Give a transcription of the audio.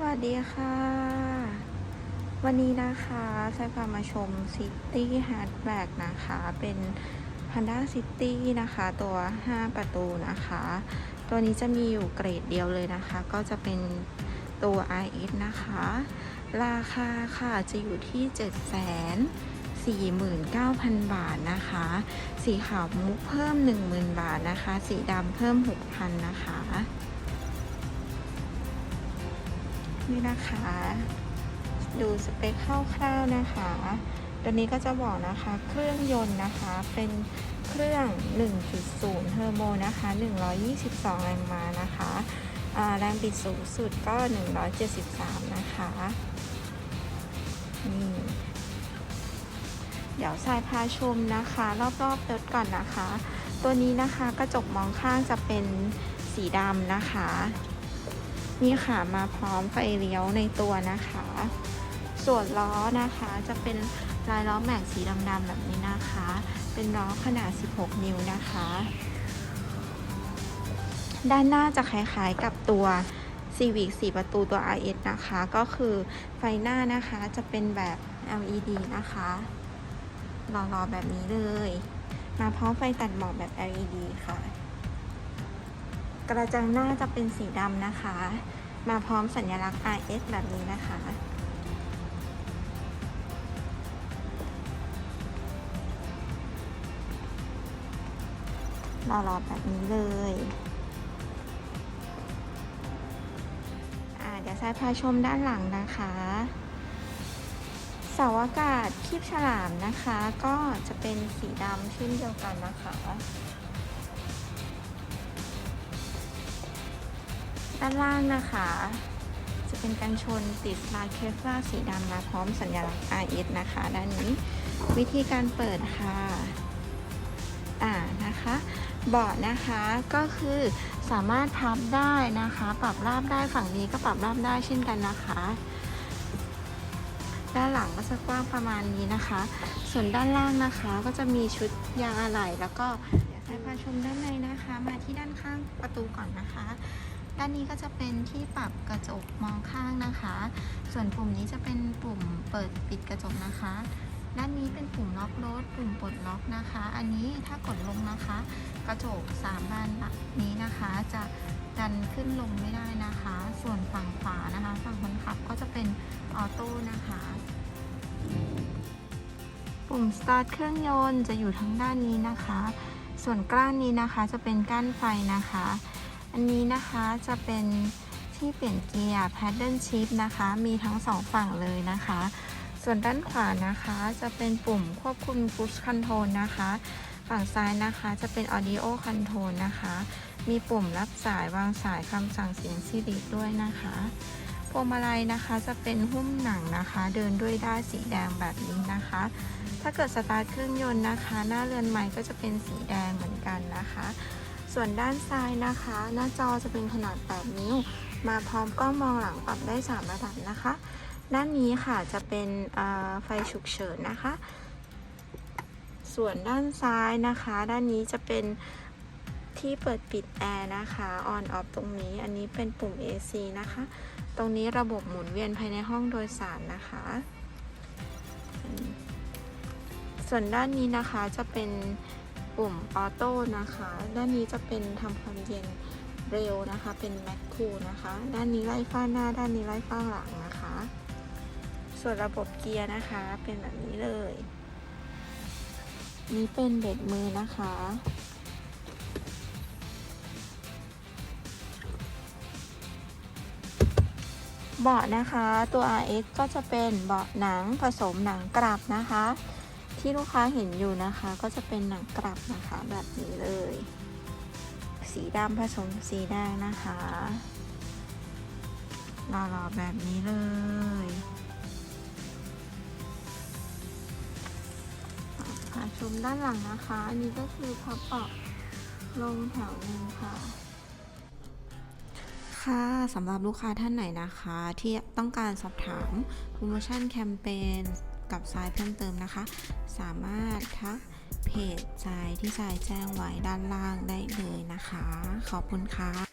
สวัสดีค่ะ วันนี้นะคะใช้พามาชม City Hatchback นะคะ เป็น Honda City นะคะ ตัว 5 ประตูนะคะ ตัวนี้จะมีอยู่เกรดเดียวเลยนะคะ ก็จะเป็นตัว RS นะคะ ราคาค่ะจะอยู่ที่749,000 บาทนะคะ สีขาวมุกเพิ่ม 10,000 บาทนะคะ สีดำเพิ่ม 6,000 นะคะ นี่นะคะ ดูสเปคคร่าวๆนะคะ ตัวนี้ก็จะบอกนะคะเครื่องยนต์นะคะเป็นเครื่อง 1.0 เทอร์โบนะคะ 122 แรงม้านะคะแรงบิดสูงสุดก็ 173 นะคะนี่เดี๋ยวสายพาชมนะคะ รอบๆรถก่อนนะคะ ตัวนี้นะคะกระจกมองข้างจะเป็นสีดำนะคะ นี่ค่ะมาพร้อมไฟเลี้ยวในตัวนะคะ ส่วนล้อนะคะจะเป็นลายล้อแม็กสีดำๆแบบนี้นะคะ เป็นล้อขนาด 16 นิ้วนะคะ ด้านหน้าจะคล้ายๆกับตัว Civic 4 ประตูตัว RS นะคะ ก็คือไฟหน้านะคะจะเป็นแบบ LED นะคะหล่อๆแบบนี้เลย มาพร้อมไฟตัดหมอกแบบ LED ค่ะ กระจังหน้าจะเป็นสีดำนะคะ มาพร้อมสัญลักษณ์ RS แบบนี้นะคะรอๆแบบนี้เลยเดี๋ยวซ้ายพาชมด้านหลังนะคะเสาอากาศคีบฉลามนะคะ ก็จะเป็นสีดำเช่นเดียวกันนะคะ ด้านล่างนะคะ จะเป็นกันชนติดลายเคฟลาสีดำมาพร้อมสัญลักษณ์ RS นะคะ ด้านนี้วิธีการเปิดค่ะ อ่านะคะเบาะนะคะก็คือสามารถพับได้นะคะ ปรับราบได้ฝั่งนี้ก็ปรับราบได้เช่นกันนะคะ ด้านหลังก็จะกว้างประมาณนี้นะคะ ส่วนด้านล่างนะคะก็จะมีชุดยางอะไหล่แล้วก็เดี๋ยวให้พาชมด้านในนะคะ มาที่ด้านข้างประตูก่อนนะคะ ด้านนี้ก็จะเป็นที่ปรับกระจกมองข้างนะคะ ส่วนปุ่มนี้จะเป็นปุ่มเปิดปิดกระจกนะคะ ด้านนี้เป็นปุ่มล็อกรถปุ่มปลดล็อกนะคะ อันนี้ถ้ากดลงนะคะ กระจกสามบานนี้นะคะ จะดันขึ้นลงไม่ได้นะคะ ส่วนฝั่งขวานะคะฝั่งคนขับก็จะเป็นออโต้นะคะปุ่ม start เครื่องยนต์จะอยู่ทางด้านนี้นะคะ ส่วนก้านนี้นะคะจะเป็นก้านไฟนะคะ อันนี้นะคะจะเป็นที่เปลี่ยนเกียร์ paddle shift นะคะ มีทั้งสองฝั่งเลยนะคะ ส่วนด้านขวานะคะจะเป็นปุ่มควบคุม push control นะคะ ฝั่งซ้ายนะคะจะเป็น audio control นะคะ มีปุ่มรับสายวางสายคำสั่งเสียง Siri ด้วยนะคะพวงมาลัยนะคะจะเป็นหุ้มหนังนะคะ เดินด้วยด้ายสีแดงแบบนี้นะคะ ถ้าเกิดสตาร์ทเครื่องยนต์นะคะ หน้าเรือนไม้ก็จะเป็นสีแดงเหมือนกันนะ ส่วนด้านซ้ายนะคะ หน้าจอจะเป็นขนาด 8 นิ้ว มาพร้อมกล้องมองหลังปรับได้ 3 ระดับนะคะ ด้านนี้ค่ะจะเป็นไฟฉุกเฉินนะคะ ส่วนด้านซ้ายนะคะ ด้านนี้จะเป็นที่เปิดปิดแอร์นะคะ on off ตรงนี้ อันนี้เป็นปุ่ม AC นะคะ ตรงนี้ระบบหมุนเวียนภายในห้องโดยสารนะคะ ส่วนด้านนี้นะคะจะเป็น ปุ่มออโต้นะคะ ด้านนี้จะเป็นทำความเย็นเร็วนะคะ เป็นแมคคูนะคะ ด้านนี้ไล่ฟ้าหน้า ด้านนี้ไล่ฟ้าหลังนะคะ ส่วนระบบเกียร์นะคะ เป็นแบบนี้เลย นี่เป็นเบ็ดมือนะคะ เบาะนะคะ ตัว RX ก็จะเป็นเบาะหนังผสมหนังกลับนะคะ ที่ลูกค้าเห็นอยู่นะคะ ก็จะเป็นหนังกลับนะคะ แบบนี้เลย สีดำผสมสีแดงนะคะหล่อๆแบบนี้เลยพาชมด้านหลังนะคะอันนี้ก็คือพับเบาลงแถวหนึ่งค่ะ ค่ะสำหรับลูกค้าท่านไหนนะคะ ที่ต้องการสอบถามโปรโมชั่นแคมเปญ กับรายเพิ่มเติมนะคะ สามารถทักเพจทรายที่ทรายแจ้งไว้ด้านล่างได้เลยนะคะ ขอบคุณค่ะ